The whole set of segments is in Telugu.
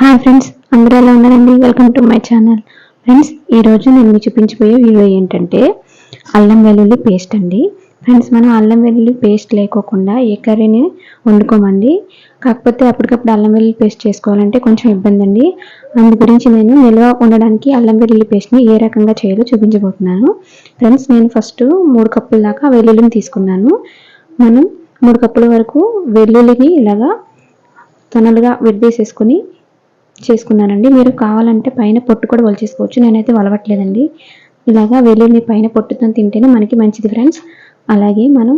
హాయ్ ఫ్రెండ్స్ అందరూ ఎలా ఉన్నారండి? Welcome to my channel friends ఈరోజు నేను మీకు చూపించబోయే వీడియో ఏంటంటే అల్లం వెల్లుల్లి పేస్ట్ అండి. ఫ్రెండ్స్ మనం అల్లం వెల్లుల్లి పేస్ట్ లేకోకుండా ఏ కర్రీని వండుకోమండి. కాకపోతే అప్పటికప్పుడు అల్లం వెల్లుల్లి పేస్ట్ చేసుకోవాలంటే కొంచెం ఇబ్బంది అండి. అందు గురించి నేను నిల్వ ఉండడానికి అల్లం వెల్లుల్లి పేస్ట్ని ఏ రకంగా చేయాలో చూపించబోతున్నాను. ఫ్రెండ్స్ నేను ఫస్ట్ మూడు కప్పుల దాకా వెల్లుల్లిని తీసుకున్నాను. మనం మూడు కప్పుల వరకు వెల్లుల్లిని ఇలాగా తొనలుగా విడదీసేసుకొని చేసుకున్నానండి. మీరు కావాలంటే పైన పొట్టు కూడా వలిచేసుకోవచ్చు. నేనైతే వలవట్లేదండి. ఇలాగా వెల్లుల్లి పైన పొట్టుతో తింటేనే మనకి మంచిది ఫ్రెండ్స్. అలాగే మనం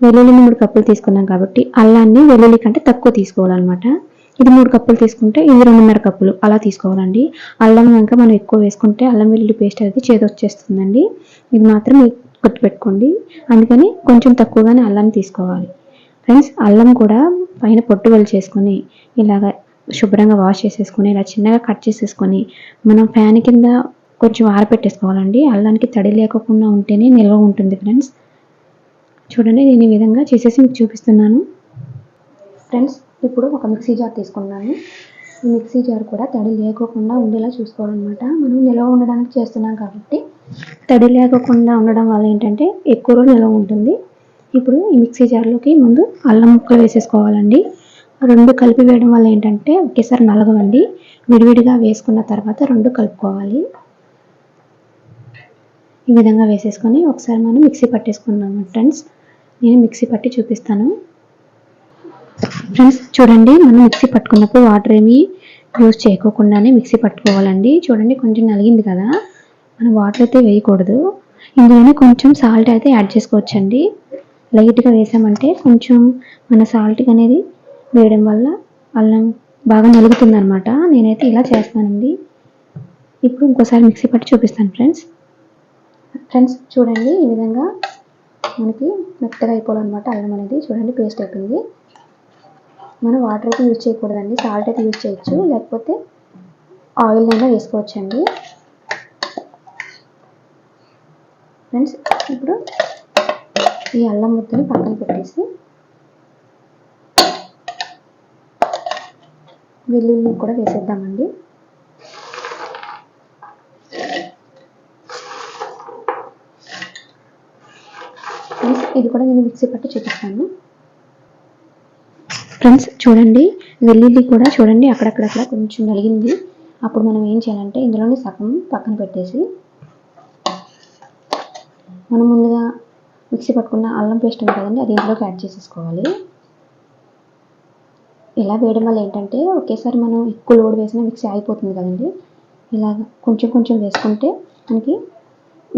వెల్లుల్లిని మూడు కప్పులు తీసుకున్నాం కాబట్టి అల్లాన్ని వెల్లుల్లి కంటే తక్కువ తీసుకోవాలన్నమాట. ఇది మూడు కప్పులు తీసుకుంటే ఇది రెండున్నర కప్పులు అలా తీసుకోవాలండి. అల్లం కనుక మనం ఎక్కువ వేసుకుంటే అల్లం వెల్లుల్లి పేస్ట్ అనేది చేదొచ్చేస్తుందండి ఇది మాత్రం గుర్తుపెట్టుకోండి. అందుకని కొంచెం తక్కువగానే అల్లాన్ని తీసుకోవాలి. ఫ్రెండ్స్ అల్లం కూడా పైన పొట్టు వలి చేసుకొని ఇలాగ శుభ్రంగా వాష్ చేసేసుకొని ఇలా చిన్నగా కట్ చేసేసుకొని మనం ఫ్యాన్ కింద కొంచెం ఆరపెట్టేసుకోవాలండి. అల్లానికి తడి లేకుండా ఉంటేనే నిల్వ ఉంటుంది ఫ్రెండ్స్. చూడండి నేను ఈ విధంగా చేసేసి మీకు చూపిస్తున్నాను. ఫ్రెండ్స్ ఇప్పుడు ఒక మిక్సీ జార్ తీసుకున్నాను. ఈ మిక్సీ జార్ కూడా తడి లేకోకుండా ఉండేలా చూసుకోవాలన్నమాట. మనం నిల్వ ఉండడానికి చేస్తున్నాం కాబట్టి తడి లేకోకుండా ఉండడం వల్ల ఏంటంటే ఎక్కువ నిల్వ ఉంటుంది. ఇప్పుడు ఈ మిక్సీ జార్లోకి ముందు అల్లం ముక్కలు వేసేసుకోవాలండి. రెండు కలిపి వేయడం వల్ల ఏంటంటే ఒకేసారి నలగవండి. విడివిడిగా వేసుకున్న తర్వాత రెండు కలుపుకోవాలి. ఈ విధంగా వేసేసుకొని ఒకసారి మనం మిక్సీ పట్టేసుకున్నాము. ఫ్రెండ్స్ నేను మిక్సీ పట్టి చూపిస్తాను. ఫ్రెండ్స్ చూడండి మనం మిక్సీ పట్టుకున్నప్పుడు వాటర్ ఏమీ యూజ్ చేయకోకుండానే మిక్సీ పట్టుకోవాలండి. చూడండి కొంచెం నలిగింది కదా. మనం వాటర్ అయితే వేయకూడదు. ఇందులోనే కొంచెం సాల్ట్ అయితే యాడ్ చేసుకోవచ్చండి. లైట్గా వేసామంటే కొంచెం మన సాల్ట్ అనేది వేయడం వల్ల అల్లం బాగా నలుగుతుంది అనమాట నేనైతే ఇలా చేస్తానండి. ఇప్పుడు ఇంకోసారి మిక్సీ పట్టి చూపిస్తాను ఫ్రెండ్స్. ఫ్రెండ్స్ చూడండి ఈ విధంగా మనకి మెత్తగా అయిపోవాలన్నమాట అల్లం అనేది. చూడండి పేస్ట్ అయిపోయింది. మనం వాటర్ అయితే యూజ్ చేయకూడదండి. సాల్ట్ అయితే యూజ్ చేయొచ్చు. లేకపోతే ఆయిల్ అయినా వేసుకోవచ్చండి. ఫ్రెండ్స్ ఇప్పుడు ఈ అల్లం ముద్దని పక్కన పెట్టేసి వెల్లుల్లి కూడా వేసేద్దామండి. ఇది కూడా నేను మిక్సీ పట్టి చూపిస్తాను. ఫ్రెండ్స్ చూడండి వెల్లుల్లి కూడా చూడండి అక్కడక్కడక్కడ కొంచెం నలిగింది. అప్పుడు మనం ఏం చేయాలంటే ఇందులోనే సగం పక్కన పెట్టేసి మనం ముందుగా మిక్సీ పట్టుకున్న అల్లం పేస్ట్ ఉంది కదండి అది ఇందులోకి యాడ్ చేసేసుకోవాలి. ఇలా వేయడం వల్ల ఏంటంటే ఒకేసారి మనం ఎక్కువ లోడ్ వేసినా మిక్సీ ఆగిపోతుంది కదండి. ఇలా కొంచెం కొంచెం వేసుకుంటే మనకి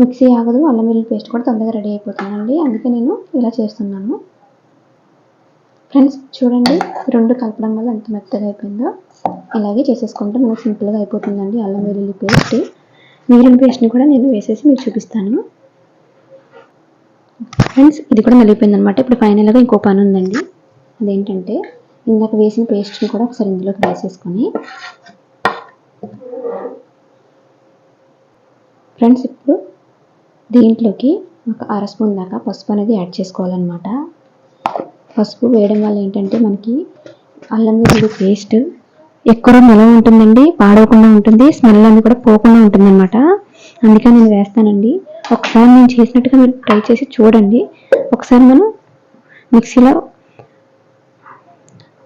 మిక్సీ ఆగదు అల్లం వెల్లుల్లి పేస్ట్ కూడా తొందరగా రెడీ అయిపోతుందండి. అందుకే నేను ఇలా చేస్తున్నాను. ఫ్రెండ్స్ చూడండి రెండు కలపడం వల్ల ఎంత మెత్తగా అయిపోయిందో. ఇలాగే చేసేసుకుంటే మనకు సింపుల్గా అయిపోతుందండి అల్లం వెల్లుల్లి పేస్ట్. మిగిలిన పేస్ట్ని కూడా నేను వేసేసి మీకు చూపిస్తాను. ఫ్రెండ్స్ ఇది కూడా నలిగిపోయింది అనమాట ఇప్పుడు ఫైనల్గా ఇంకో పని ఉందండి. అదేంటంటే ఇందాక వేసిన పేస్ట్ని కూడా ఒకసారి ఇందులోకి వేసేసుకొని. ఫ్రెండ్స్ ఇప్పుడు దీంట్లోకి ఒక అర స్పూన్ దాకా పసుపు అనేది యాడ్ చేసుకోవాలన్నమాట. పసుపు వేయడం వల్ల ఏంటంటే మనకి అల్లం వెల్లుల్లి పేస్ట్ ఎక్కువ నిలవ ఉంటుందండి పాడవకుండా ఉంటుంది స్మెల్ అనేది కూడా పోకుండా ఉంటుంది అనమాట అందుకే నేను వేస్తానండి. ఒకసారి నేను చేసినట్టుగా మీరు ట్రై చేసి చూడండి. ఒకసారి మనం మిక్సీలో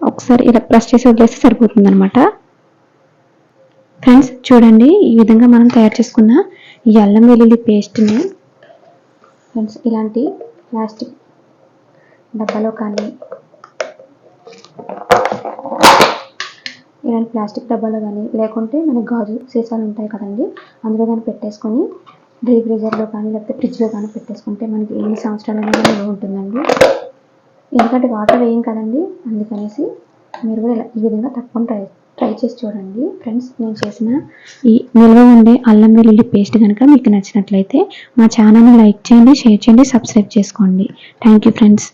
ఒకసారి ఇలా ప్రెస్ చేసి వదిలేస్తే సరిపోతుంది అనమాట ఫ్రెండ్స్ చూడండి ఈ విధంగా మనం తయారు చేసుకున్న ఈ అల్లం వెల్లుల్లి పేస్ట్ని ఫ్రెండ్స్ ఇలాంటి ప్లాస్టిక్ డబ్బాలో కానీ ఇలాంటి ప్లాస్టిక్ డబ్బాలో కానీ లేకుంటే మన గాజు సీసాలు ఉంటాయి కదండి అందులో కానీ పెట్టేసుకొని డ్రీ ఫ్రీజర్లో కానీ లేకపోతే ఫ్రిడ్జ్లో కానీ పెట్టేసుకుంటే మనకి ఎన్ని సంవత్సరాలైనా నిల్వ ఉంటుందండి. ఎందుకంటే వాటర్ వేయం కదండి అందుకనేసి మీరు కూడా ఇలా ఈ విధంగా తప్పకుండా ట్రై ట్రై చేసి చూడండి. ఫ్రెండ్స్ నేను చేసిన ఈ నిల్వ ఉండే అల్లం వెల్లుల్లి పేస్ట్ కనుక మీకు నచ్చినట్లయితే మా ఛానల్ని లైక్ చేయండి షేర్ చేయండి సబ్స్క్రైబ్ చేసుకోండి. Thank you friends.